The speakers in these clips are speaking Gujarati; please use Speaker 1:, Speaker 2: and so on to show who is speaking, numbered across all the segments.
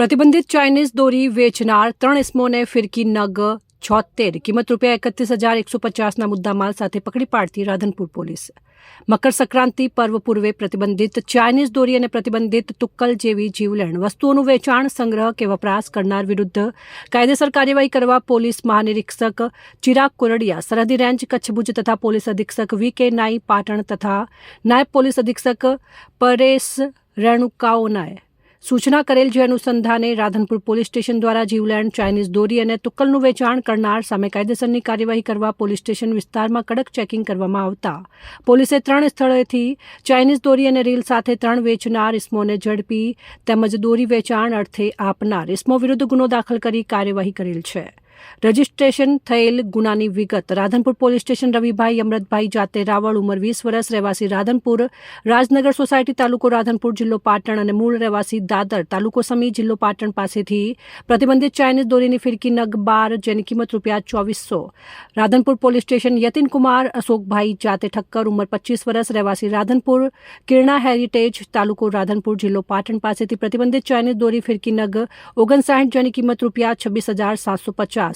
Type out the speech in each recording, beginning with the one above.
Speaker 1: પ્રતિબંધિત ચાઇનીઝ દોરી વેચનાર ત્રણ ઇસમોને ફિરકી નગ છોતેર કિંમત રૂપિયા એકત્રીસ હજાર એકસો પચાસના મુદ્દામાલ સાથે પકડી પાડતી રાધનપુર પોલીસ. મકર સંક્રાંતિ પર્વ પૂર્વે પ્રતિબંધિત ચાઇનીઝ દોરી અને પ્રતિબંધિત તુક્કલ જેવી જીવલેણ વસ્તુઓનું વેચાણ, સંગ્રહ કે વપરાશ કરનાર વિરુદ્ધ કાયદેસર કાર્યવાહી કરવા પોલીસ મહાનિરીક્ષક ચિરાગ કોરડિયા, સરહદી રેન્જ કચ્છ ભુજ તથા પોલીસ અધિક્ષક વી કે નાઈ પાટણ તથા નાયબ પોલીસ અધિક્ષક પરેશ રેણુકાઓનાએ સૂચના કરેલ જે અનુસંધાને રાધનપુર પોલીસ સ્ટેશન દ્વારા જીવલેણ ચાઇનીઝ દોરી અને તુક્કલનું વેચાણ કરનાર સામે કાયદેસરની કાર્યવાહી કરવા પોલીસ સ્ટેશન વિસ્તારમાં કડક ચેકિંગ કરવામાં આવતા. પોલીસે ત્રણ સ્થળેથી ચાઇનીઝ દોરી અને રીલ સાથે ત્રણ વેચનાર ઇસમોને ઝડપી તેમજ દોરી વેચાણ અર્થે આપનાર ઇસમો વિરુદ્ધ ગુનો દાખલ કરી કાર્યવાહી કરેલ છે. રજીસ્ટ્રેશન થયેલ ગુનાની વિગત. રાધનપુર પોલીસ સ્ટેશન રવિભાઈ અમૃતભાઈ જાતે રાવળ ઉંમર વીસ વર્ષ, રહેવાસી રાધનપુર, રાજનગર સોસાયટી તાલુકો રાધનપુર જિલ્લો પાટણ અને મૂળ રહેવાસી દાદર તાલુકો સમી જિલ્લો પાટણ પાસેથી પ્રતિબંધિત ચાઇનીઝ દોરીની ફિરકી નગ બાર, જેની કિંમત રૂપિયા ચોવીસો. રાધનપુર પોલીસ સ્ટેશન યતિનકુમાર અશોકભાઈ જાતે ઠક્કર ઉંમર પચીસ વર્ષ, રહેવાસી રાધનપુર, કિરણા હેરિટેજ તાલુકો રાધનપુર જિલ્લો પાટણ પાસેથી પ્રતિબંધિત ચાઇનીઝ દોરી ફિરકી નગ ઓગણસાઠ, જેની કિંમત રૂપિયા છવ્વીસ હજાર સાતસો પચાસ.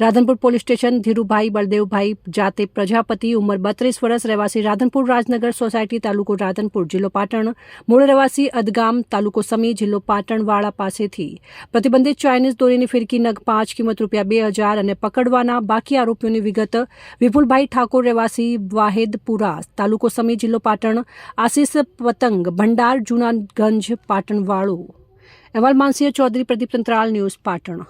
Speaker 1: રાધનપુર પોલીસ સ્ટેશન ધીરુભાઈ બળદેવભાઈ જાતે પ્રજાપતિ, ઉંમર બત્રીસ વર્ષ, રહેવાસી રાધનપુર રાજનગર સોસાયટી, તાલુકો રાધનપુર, જિલ્લો પાટણ. મૂળ રહેવાસી અદગામ, તાલુકો સમી, જિલ્લો પાટણવાળા પાસેથી. પ્રતિબંધિત ચાઇનીઝ દોરીની ફિરકી નગ પાંચ, કિંમત રૂપિયા બે હજાર અને પકડવાના બાકી આરોપીઓની વિગત વિપુલભાઈ ઠાકોર, રહેવાસી વાહેદપુરા, તાલુકો સમી, જિલ્લો પાટણ. આશીષ પતંગ, ભંડાર, જૂનાગંજ, પાટણવાળો. વાળું અહેવાલ માનસિંહ ચૌધરી પ્રદીપ તંત્રાલ ન્યૂઝ પાટણ.